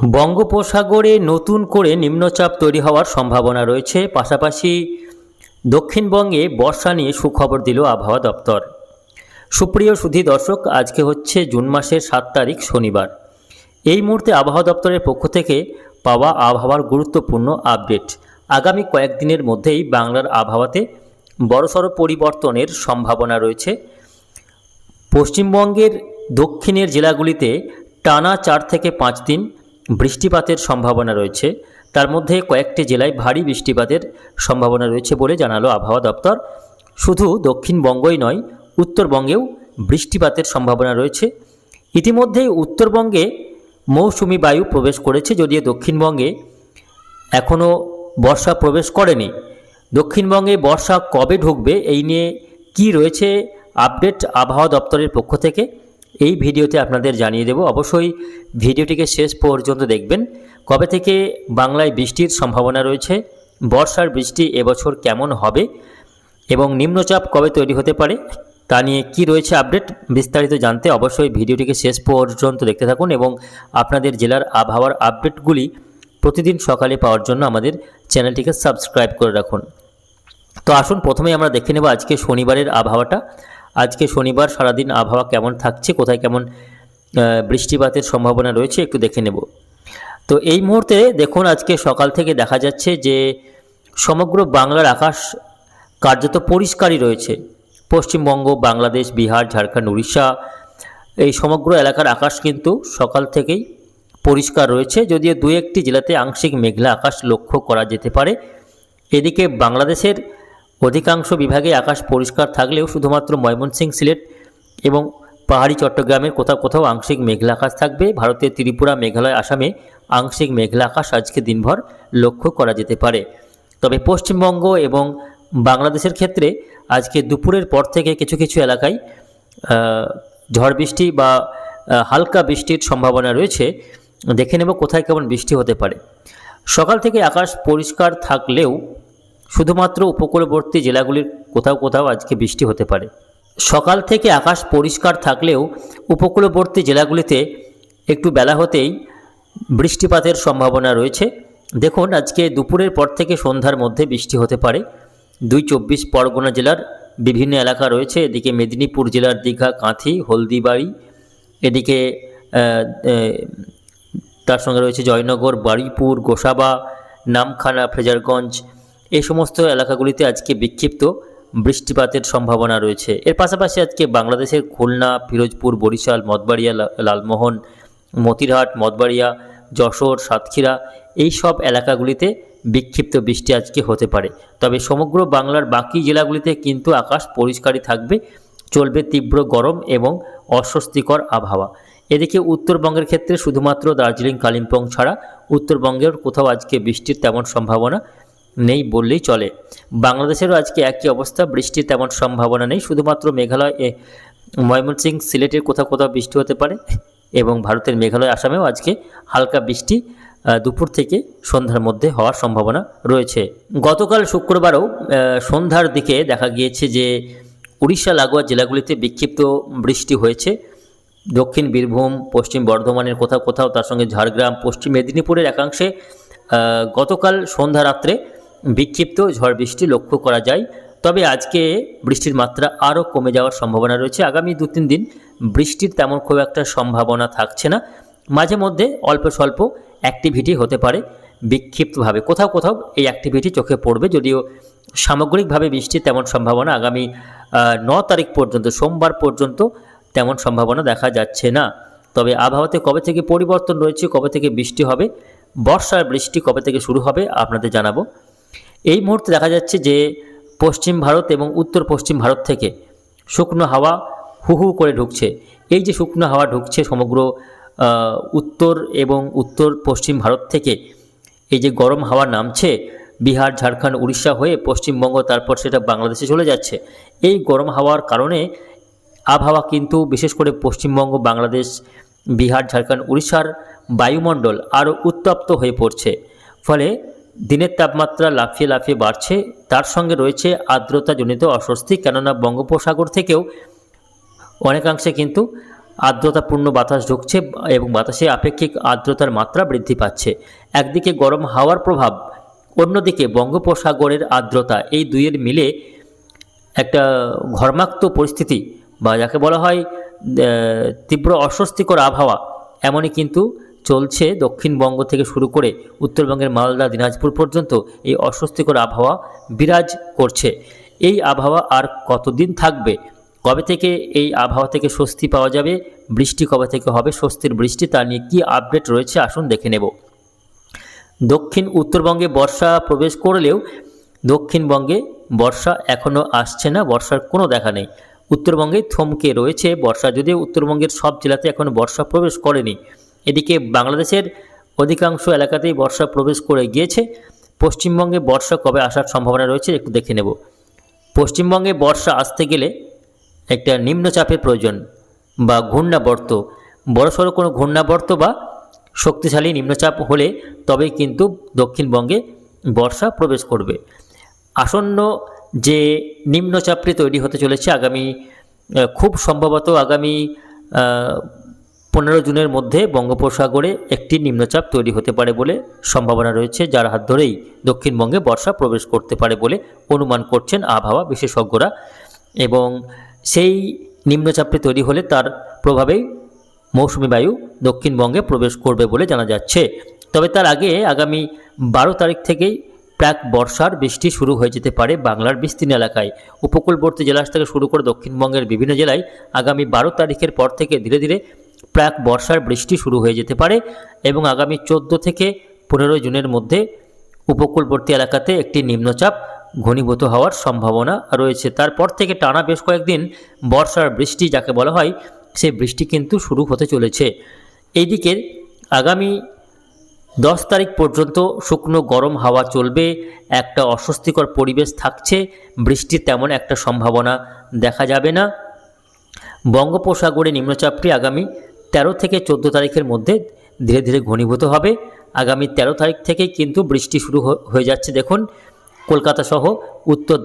বঙ্গোপসাগরে নতুন করে নিম্নচাপ তৈরি হওয়ার সম্ভাবনা রয়েছে, পাশাপাশি দক্ষিণবঙ্গে বর্ষা নিয়ে সুখবর দিল আবহাওয়া দপ্তর। সুপ্রিয় সুধী দর্শক, আজকে হচ্ছে জুন মাসের সাত তারিখ, শনিবার। এই মুহূর্তে আবহাওয়া দপ্তরের পক্ষ থেকে পাওয়া আবহাওয়ার গুরুত্বপূর্ণ আপডেট। আগামী কয়েকদিনের মধ্যেই বাংলার আবহাওয়াতে বড়সড় পরিবর্তনের সম্ভাবনা রয়েছে। পশ্চিমবঙ্গের দক্ষিণের জেলাগুলিতে টানা চার থেকে পাঁচ দিন বৃষ্টিপাতের সম্ভাবনা রয়েছে। তার মধ্যে কয়েকটি জেলায় ভারী বৃষ্টিপাতের সম্ভাবনা রয়েছে বলে জানালো আবহাওয়া দপ্তর। শুধু দক্ষিণবঙ্গই নয়, উত্তরবঙ্গেও বৃষ্টিপাতের সম্ভাবনা রয়েছে। ইতিমধ্যেই উত্তরবঙ্গে মৌসুমি বায়ু প্রবেশ করেছে, যদিও দক্ষিণবঙ্গে এখনও বর্ষা প্রবেশ করেনি। দক্ষিণবঙ্গে বর্ষা কবে ঢুকবে, এই নিয়ে কি রয়েছে আপডেট আবহাওয়া দপ্তরের পক্ষ থেকে? এই ভিডিওতে আপনাদের জানিয়ে দেব, অবশ্যই ভিডিওটিকে শেষ পর্যন্ত দেখবেন। কবে থেকে বাংলায় বৃষ্টির সম্ভাবনা রয়েছে, বর্ষার বৃষ্টি এবছর কেমন হবে এবং নিম্নচাপ কবে তৈরি হতে পারে, তা নিয়ে কি রয়েছে আপডেট বিস্তারিত জানতে অবশ্যই ভিডিওটিকে শেষ পর্যন্ত দেখতে থাকুন এবং আপনাদের জেলার আবহাওয়ার আপডেটগুলি প্রতিদিন সকালে পাওয়ার জন্য আমাদের চ্যানেলটিকে সাবস্ক্রাইব করে রাখুন। তো আসুন, প্রথমেই আমরা দেখে নেব আজকে শনিবারের আবহাওয়াটা। আজকে শনিবার, সারাদিন আবহাওয়া কেমন থাকছে, কোথায় কেমন বৃষ্টিপাতের সম্ভাবনা রয়েছে একটু দেখে নেব। তো এই মুহূর্তে দেখুন, আজকে সকাল থেকে দেখা যাচ্ছে যে সমগ্র বাংলার আকাশ কার্যত পরিষ্কারই রয়েছে। পশ্চিমবঙ্গ, বাংলাদেশ, বিহার, ঝাড়খণ্ড, উড়িষ্যা, এই সমগ্র এলাকার আকাশ কিন্তু সকাল থেকেই পরিষ্কার রয়েছে। যদিও দু একটি জেলাতে আংশিক মেঘলা আকাশ লক্ষ্য করা যেতে পারে। এদিকে বাংলাদেশের অধিকাংশ বিভাগে আকাশ পরিষ্কার থাকলেও শুধুমাত্র ময়মনসিংহ সিলেট এবং পাহাড়ি চট্টগ্রামের কোথাও কোথাও আংশিক মেঘলা আকাশ থাকবে। ভারতের ত্রিপুরা, মেঘালয়, আসামে আংশিক মেঘলা আকাশ আজকে দিনভর লক্ষ্য করা যেতে পারে। তবে পশ্চিমবঙ্গ এবং বাংলাদেশের ক্ষেত্রে আজকে দুপুরের পর থেকে কিছু কিছু এলাকায় ঝড় বৃষ্টি বা হালকা বৃষ্টির সম্ভাবনা রয়েছে। দেখে নেব কোথায় কেমন বৃষ্টি হতে পারে। সকাল থেকে আকাশ পরিষ্কার থাকলেও শুধুমাত্র উপকূলবর্তী জেলাগুলির কোথাও কোথাও আজকে বৃষ্টি হতে পারে। সকাল থেকে আকাশ পরিষ্কার থাকলেও উপকূলবর্তী জেলাগুলিতে একটু বেলা হতেই বৃষ্টিপাতের সম্ভাবনা রয়েছে। দেখুন, আজকে দুপুরের পর থেকে সন্ধ্যার মধ্যে বৃষ্টি হতে পারে। দুই চব্বিশ পরগনা জেলার বিভিন্ন এলাকা রয়েছে। এদিকে মেদিনীপুর জেলার দীঘা, কাঁথি, হলদিবাড়ি, এদিকে তার সঙ্গে রয়েছে জয়নগর বারুইপুর গোসাবা, নামখানা ফ্রেজারগঞ্জ এই সমস্ত এলাকাগুলিতে আজকে বিক্ষিপ্ত বৃষ্টিপাতের সম্ভাবনা রয়েছে। এর পাশাপাশি আজকে বাংলাদেশের খুলনা, ফিরোজপুর, বরিশাল মতবাড়িয়া লালমোহন, মতিরহাট মতবাড়িয়া যশোর, সাতক্ষীরা এই সব এলাকাগুলিতে বিক্ষিপ্ত বৃষ্টি আজকে হতে পারে। তবে সমগ্র বাংলার বাকি জেলাগুলিতে কিন্তু আকাশ পরিষ্কারই থাকবে, চলবে তীব্র গরম এবং অস্বস্তিকর আবহাওয়া। এদিকে উত্তরবঙ্গের ক্ষেত্রে শুধুমাত্র দার্জিলিং, কালিম্পং ছাড়া উত্তরবঙ্গের কোথাও আজকে বৃষ্টির তেমন সম্ভাবনা নেই বললেই চলে। বাংলাদেশেরও আজকে একই অবস্থা বৃষ্টির তেমন সম্ভাবনা নেই শুধুমাত্র মেঘালয় এ, ময়মনসিংহ সিলেটের কোথাও কোথাও বৃষ্টি হতে পারে এবং ভারতের মেঘালয় আসামেও আজকে হালকা বৃষ্টি দুপুর থেকে সন্ধ্যার মধ্যে হওয়ার সম্ভাবনা রয়েছে। গতকাল শুক্রবারও সন্ধ্যার দিকে দেখা গিয়েছে যে উড়িষ্যা লাগোয়া জেলাগুলিতে বিক্ষিপ্ত বৃষ্টি হয়েছে। দক্ষিণ বীরভূম পশ্চিম বর্ধমানের কোথাও কোথাও তার সঙ্গে ঝাড়গ্রাম পশ্চিম মেদিনীপুরের একাংশে গতকাল সন্ধ্যা রাত্রে বিক্ষিপ্ত ঝড় বৃষ্টি লক্ষ্য করা যায়। তবে আজকে বৃষ্টির মাত্রা আরও কমে যাওয়ার সম্ভাবনা রয়েছে। আগামী দু তিন দিন বৃষ্টির তেমন খুব একটা সম্ভাবনা থাকছে না। মাঝে মধ্যে অল্প স্বল্প অ্যাক্টিভিটি হতে পারে বিক্ষিপ্তভাবে। কোথাও কোথাও এই অ্যাক্টিভিটি চোখে পড়বে, যদিও সামগ্রিকভাবে বৃষ্টির তেমন সম্ভাবনা আগামী ন তারিখ পর্যন্ত, সোমবার পর্যন্ত তেমন সম্ভাবনা দেখা যাচ্ছে না। তবে আবহাওয়াতে কবে থেকে পরিবর্তন রয়েছে, কবে থেকে বৃষ্টি হবে, বর্ষার বৃষ্টি কবে থেকে শুরু হবে, আপনাদের জানাব। এই মুহূর্তে দেখা যাচ্ছে যে পশ্চিম ভারত এবং উত্তর পশ্চিম ভারত থেকে শুকনো হাওয়া হু হু করে ঢুকছে। এই যে শুকনো হাওয়া ঢুকছে সমগ্র উত্তর এবং উত্তর পশ্চিম ভারত থেকে, এই যে গরম হাওয়া নামছে, বিহার, ঝাড়খণ্ড, উড়িষ্যা হয়ে পশ্চিমবঙ্গ, তারপর সেটা বাংলাদেশে চলে যাচ্ছে। এই গরম হাওয়ার কারণে আবহাওয়া কিন্তু বিশেষ করে পশ্চিমবঙ্গ, বাংলাদেশ, বিহার, ঝাড়খণ্ড, উড়িষ্যার বায়ুমণ্ডল আরও উত্তপ্ত হয়ে পড়ছে। ফলে দিনের তাপমাত্রা লাফিয়ে লাফিয়ে বাড়ছে। তার সঙ্গে রয়েছে আর্দ্রতাজনিত অস্বস্তি, কেননা বঙ্গোপসাগর থেকেও অনেকাংশে কিন্তু আর্দ্রতাপূর্ণ বাতাস ঢুকছে এবং বাতাসে আপেক্ষিক আর্দ্রতার মাত্রা বৃদ্ধি পাচ্ছে। একদিকে গরম হাওয়ার প্রভাব, অন্যদিকে বঙ্গোপসাগরের আর্দ্রতা। এই দুইয়ের মিলে একটা ঘর্মাক্ত পরিস্থিতি বা যাকে বলা হয় তীব্র অস্বস্তিকর আবহাওয়া। এমনই কিন্তু চলছে দক্ষিণবঙ্গ থেকে শুরু করে উত্তরবঙ্গের মালদা, দিনাজপুর পর্যন্ত এই অস্বস্তিকর আবহাওয়া বিরাজ করছে। এই আবহাওয়া আর কতদিন থাকবে? কবে থেকে এই আবহাওয়া থেকে স্বস্তি পাওয়া যাবে? বৃষ্টি কবে থেকে হবে? স্বস্তির বৃষ্টি, তা নিয়ে কী আপডেট রয়েছে? আসুন দেখে নেব। দক্ষিণ উত্তরবঙ্গে বর্ষা প্রবেশ করলেও দক্ষিণবঙ্গে বর্ষা এখনও আসছে না, বর্ষার কোনো দেখা নেই। উত্তরবঙ্গে থমকে রয়েছে বর্ষা, যদিও উত্তরবঙ্গের সব জেলাতে এখনও বর্ষা প্রবেশ করেনি। এদিকে বাংলাদেশের অধিকাংশ এলাকাতেই বর্ষা প্রবেশ করে গিয়েছে। পশ্চিমবঙ্গে বর্ষা কবে আসার সম্ভাবনা রয়েছে একটু দেখে নেব। পশ্চিমবঙ্গে বর্ষা আসতে গেলে একটা নিম্নচাপের প্রয়োজন বা ঘূর্ণাবর্ত। বড়সড় কোনো ঘূর্ণাবর্ত বা শক্তিশালী নিম্নচাপ হলে তবেই কিন্তু দক্ষিণবঙ্গে বর্ষা প্রবেশ করবে। আসন্ন যে নিম্নচাপটি তৈরি হতে চলেছে আগামী খুব সম্ভবত আগামী পনেরো জুনের মধ্যে বঙ্গোপসাগরে একটি নিম্নচাপ তৈরি হতে পারে বলে সম্ভাবনা রয়েছে, যার হাত ধরেই দক্ষিণবঙ্গে বর্ষা প্রবেশ করতে পারে বলে অনুমান করছেন আবহাওয়া বিশেষজ্ঞরা। এবং সেই নিম্নচাপটি তৈরি হলে তার প্রভাবেই মৌসুমি বায়ু দক্ষিণবঙ্গে প্রবেশ করবে বলে জানা যাচ্ছে। তবে তার আগে আগামী বারো তারিখ থেকেই প্রাক বর্ষার বৃষ্টি শুরু হয়ে যেতে পারে বাংলার বিস্তীর্ণ এলাকায়। উপকূলবর্তী জেলা থেকে শুরু করে দক্ষিণবঙ্গের বিভিন্ন জেলায় আগামী বারো তারিখের পর থেকে ধীরে ধীরে প্রাক বর্ষার বৃষ্টি শুরু হয়ে যেতে পারে এবং আগামী চোদ্দ থেকে পনেরোই জুনের মধ্যে উপকূলবর্তী এলাকাতে একটি নিম্নচাপ ঘনীভূত হওয়ার সম্ভাবনা রয়েছে। তারপর থেকে টানা বেশ কয়েকদিন বর্ষার বৃষ্টি যাকে বলা হয় সেই বৃষ্টি কিন্তু শুরু হতে চলেছে। এইদিকে আগামী দশ তারিখ পর্যন্ত শুকনো গরম হাওয়া চলবে, একটা অস্বস্তিকর পরিবেশ থাকছে, বৃষ্টির তেমন একটা সম্ভাবনা দেখা যাবে না। বঙ্গোপসাগরে নিম্নচাপটি আগামী তেরো থেকে চোদ্দ তারিখের মধ্যে ধীরে ধীরে ঘনীভূত হবে। আগামী তেরো তারিখ থেকেই কিন্তু বৃষ্টি শুরু হয়ে যাচ্ছে। দেখুন, কলকাতা সহ উত্তর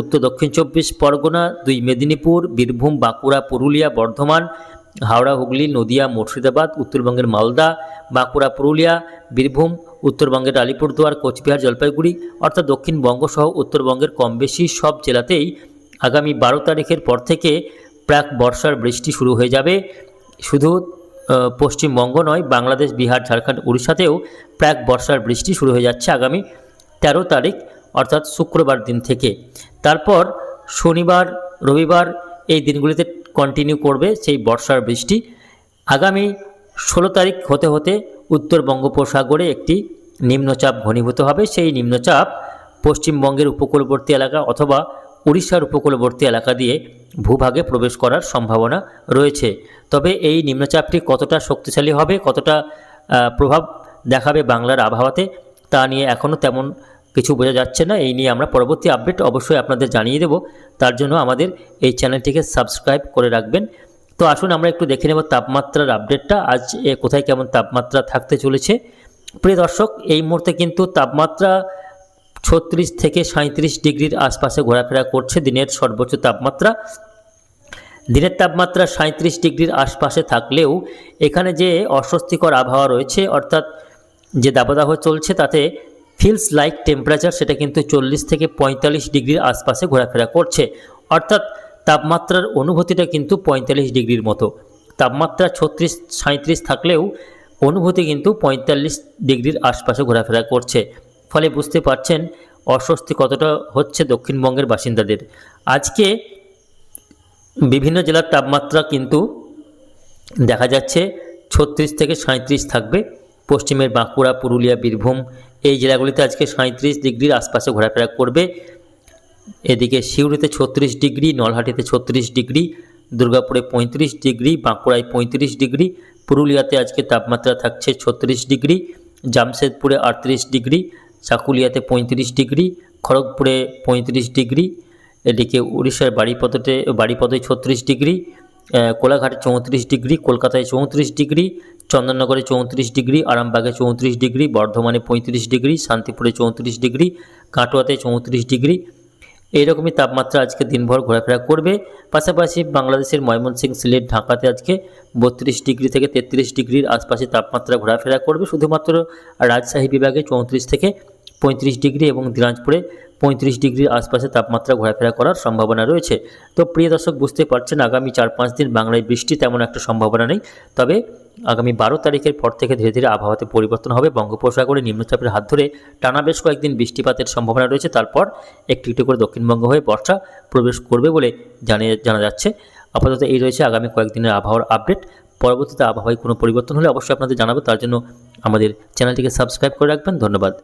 উত্তর দক্ষিণ চব্বিশ পরগনা, দুই মেদিনীপুর, বীরভূম, বাঁকুড়া, পুরুলিয়া, বর্ধমান, হাওড়া, হুগলি, নদিয়া, মুর্শিদাবাদ, উত্তরবঙ্গের মালদা, বাঁকুড়া, পুরুলিয়া, বীরভূম, উত্তরবঙ্গের আলিপুরদুয়ার, কোচবিহার, জলপাইগুড়ি, অর্থাৎ দক্ষিণবঙ্গ সহ উত্তরবঙ্গের কম বেশি সব জেলাতেই আগামী বারো তারিখের পর থেকে প্রাক বর্ষার বৃষ্টি শুরু হয়ে যাবে। শুধু পশ্চিমবঙ্গ নয়, বাংলাদেশ, বিহার, ঝাড়খণ্ড, উড়িষ্যাতেও প্রাক বর্ষার বৃষ্টি শুরু হয়ে যাচ্ছে আগামী তেরো তারিখ, অর্থাৎ শুক্রবার দিন থেকে। তারপর শনিবার, রবিবার এই দিনগুলিতে কন্টিনিউ করবে সেই বর্ষার বৃষ্টি। আগামী ষোলো তারিখ হতে হতে উত্তর বঙ্গোপসাগরে একটি নিম্নচাপ ঘনীভূত হবে। সেই নিম্নচাপ পশ্চিমবঙ্গের উপকূলবর্তী এলাকা অথবা উড়িষ্যার উপকূলবর্তী এলাকা দিয়ে ভূভাগে প্রবেশ করার সম্ভাবনা রয়েছে। তবে এই নিম্নচাপটি কতটা শক্তিশালী হবে কতটা প্রভাব দেখাবে বাংলার আবহাওয়াতে তা নিয়ে এখনও তেমন কিছু বোঝা যাচ্ছে না। এই নিয়ে আমরা পরবর্তী আপডেট অবশ্যই আপনাদের জানিয়ে দেব। তার জন্য আমাদের এই চ্যানেলটিকে সাবস্ক্রাইব করে রাখবেন। তো আসুন আমরা একটু দেখে নেব তাপমাত্রার আপডেটটা। আজ এ, কোথায় কেমন তাপমাত্রা থাকতে চলেছে। প্রিয় দর্শক এই মুহূর্তে কিন্তু তাপমাত্রা ছত্রিশ থেকে সাঁত্রিশ ডিগ্রির আশপাশে ঘোরাফেরা করছে। দিনের সর্বোচ্চ তাপমাত্রা, দিনের তাপমাত্রা সাঁত্রিশ ডিগ্রির আশপাশে থাকলেও এখানে যে অস্বস্তিকর আবহাওয়া রয়েছে, অর্থাৎ যে দাবদাহ চলছে, তাতে ফিলস লাইক টেম্পারেচার সেটা কিন্তু চল্লিশ থেকে পঁয়তাল্লিশ ডিগ্রির আশপাশে ঘোরাফেরা করছে। অর্থাৎ তাপমাত্রার অনুভূতিটা কিন্তু পঁয়তাল্লিশ ডিগ্রির মতো। তাপমাত্রা ছত্রিশ সাঁত্রিশ থাকলেও অনুভূতি কিন্তু পঁয়তাল্লিশ ডিগ্রির আশপাশে ঘোরাফেরা করছে। ফলে বুঝতে পারছেন অস্বস্তি কতটা হচ্ছে দক্ষিণবঙ্গের বাসিন্দাদের। আজকে বিভিন্ন জেলার তাপমাত্রা কিন্তু দেখা যাচ্ছে ছত্রিশ থেকে সাঁত্রিশ থাকবে। পশ্চিমের বাঁকুড়া, পুরুলিয়া, বীরভূম এই জেলাগুলিতে আজকে সাঁত্রিশ ডিগ্রির আশপাশে ঘোরাফেরা করবে। এদিকে সিউড়িতে ছত্রিশ ডিগ্রি, নলহাটিতে ছত্রিশ ডিগ্রি, দুর্গাপুরে পঁয়ত্রিশ ডিগ্রি, বাঁকুড়ায় পঁয়ত্রিশ ডিগ্রি, পুরুলিয়াতে আজকে তাপমাত্রা থাকছে ছত্রিশ ডিগ্রি, জামশেদপুরে আটত্রিশ ডিগ্রি চাকুলিয়াতে পঁয়ত্রিশ ডিগ্রি, খড়গপুরে পঁয়ত্রিশ ডিগ্রি, এদিকে উড়িষ্যার বাড়িপদতে বাড়িপদে ছত্রিশ ডিগ্রি কোলাঘাটে চৌত্রিশ ডিগ্রি, কলকাতায় চৌত্রিশ ডিগ্রি, চন্দননগরে চৌত্রিশ ডিগ্রি, আরামবাগে চৌত্রিশ ডিগ্রি, বর্ধমানে পঁয়ত্রিশ ডিগ্রি, শান্তিপুরে চৌত্রিশ ডিগ্রি, কাটোয়াতে চৌত্রিশ ডিগ্রি এইরকমই তাপমাত্রা আজকে দিনভর ঘোরাফেরা করবে। পাশাপাশি বাংলাদেশের ময়মনসিংহ, সিলেট, ঢাকাতে আজকে বত্রিশ ডিগ্রি থেকে তেত্রিশ ডিগ্রির আশপাশে তাপমাত্রা ঘোরাফেরা করবে। শুধুমাত্র রাজশাহী বিভাগে চৌত্রিশ থেকে পঁয়ত্রিশ ডিগ্রি এবং দিনাজপুরে পঁয়ত্রিশ ডিগ্রির আশপাশে তাপমাত্রা ঘোরাফেরা করার সম্ভাবনা রয়েছে। তো প্রিয় দর্শক, বুঝতে পারছেন, আগামী চার পাঁচ দিন বাংলায় বৃষ্টি তেমন একটা সম্ভাবনা নেই। তবে আগামী বারো তারিখের পর থেকে ধীরে ধীরে আবহাওয়াতে পরিবর্তন হবে। বঙ্গোপসাগরে নিম্নচাপের হাত ধরে টানা বেশ কয়েকদিন বৃষ্টিপাতের সম্ভাবনা রয়েছে। তারপর একটু একটু করে দক্ষিণবঙ্গ হয়ে বর্ষা প্রবেশ করবে বলে জানিয়ে জানা যাচ্ছে। আপাতত এই রয়েছে আগামী কয়েকদিনের আবহাওয়ার আপডেট। পরবর্তীতে আবহাওয়ায় কোনো পরিবর্তন হলে অবশ্যই আপনাদের জানাব। তার জন্য আমাদের চ্যানেলটিকে সাবস্ক্রাইব করে রাখবেন। ধন্যবাদ।